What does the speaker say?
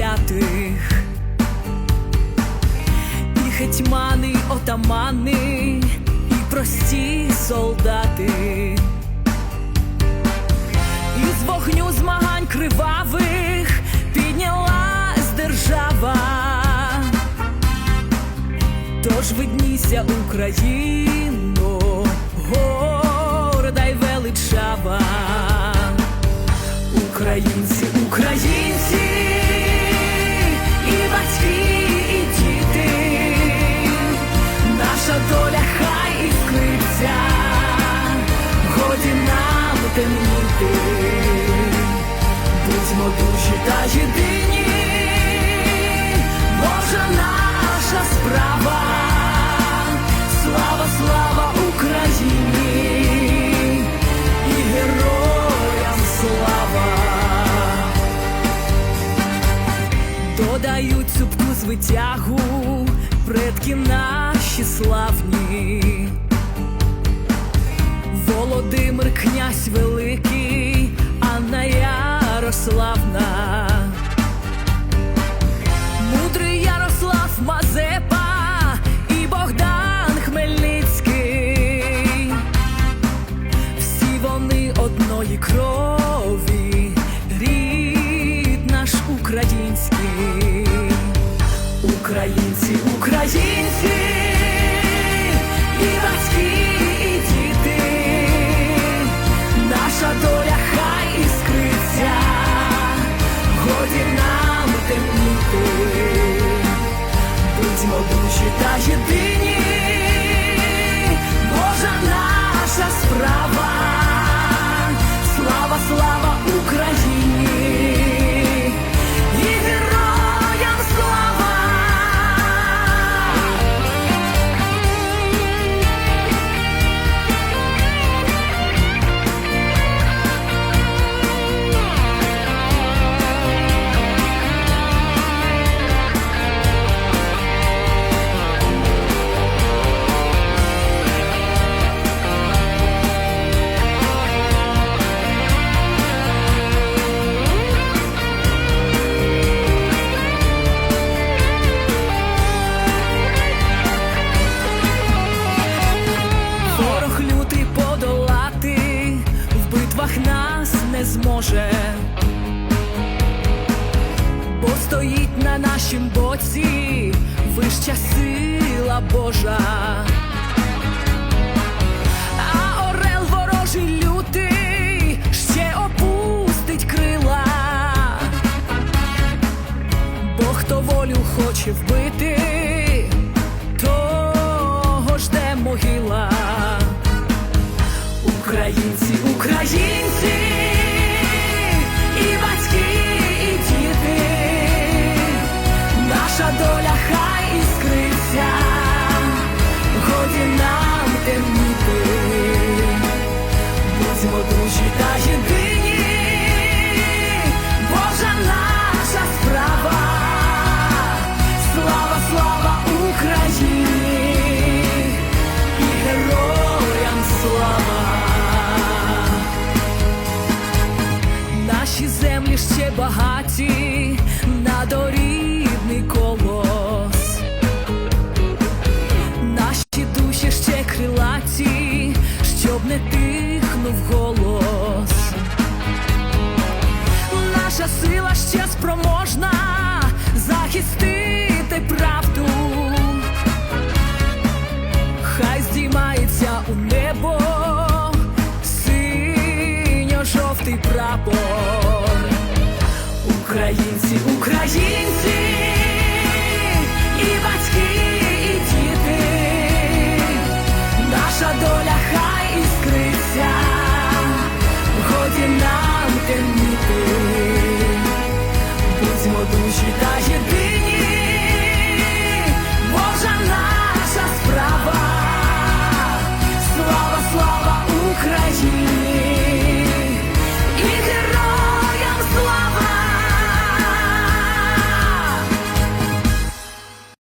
завзятих. І гетьмани, отамани, і прості солдати. Із вогню змагань кривавих піднялась держава. Тож видніся Україно, горда й величава. Українці, українці, темніти, будьмо дужі та єдині, Боже наша справа, слава, слава Україні. І героям слава. Додають цупку звитягу, предки наші славні. Одної крові, рід наш український. Українці, українці, і батьки, і діти, наша доля хай годі нам темніти, будьмо дужі та єдині, нашім боці вища сила Божа. А орел ворожий лютий ще опустить крила, бо хто волю хоче вбити, того жде могила. Українці, українці, Наші землі ще багаті на дорідний колос. Наші душі ще крилаті, щоб не тихнув голос. Наша сила ще спроможна захистити правду. Хай здіймається у небо синьо-жовтий прапор. Українці, українці, і батьки, і діти, наша доля хай іскриться, годі нам темніти, будьмо душі та єдині.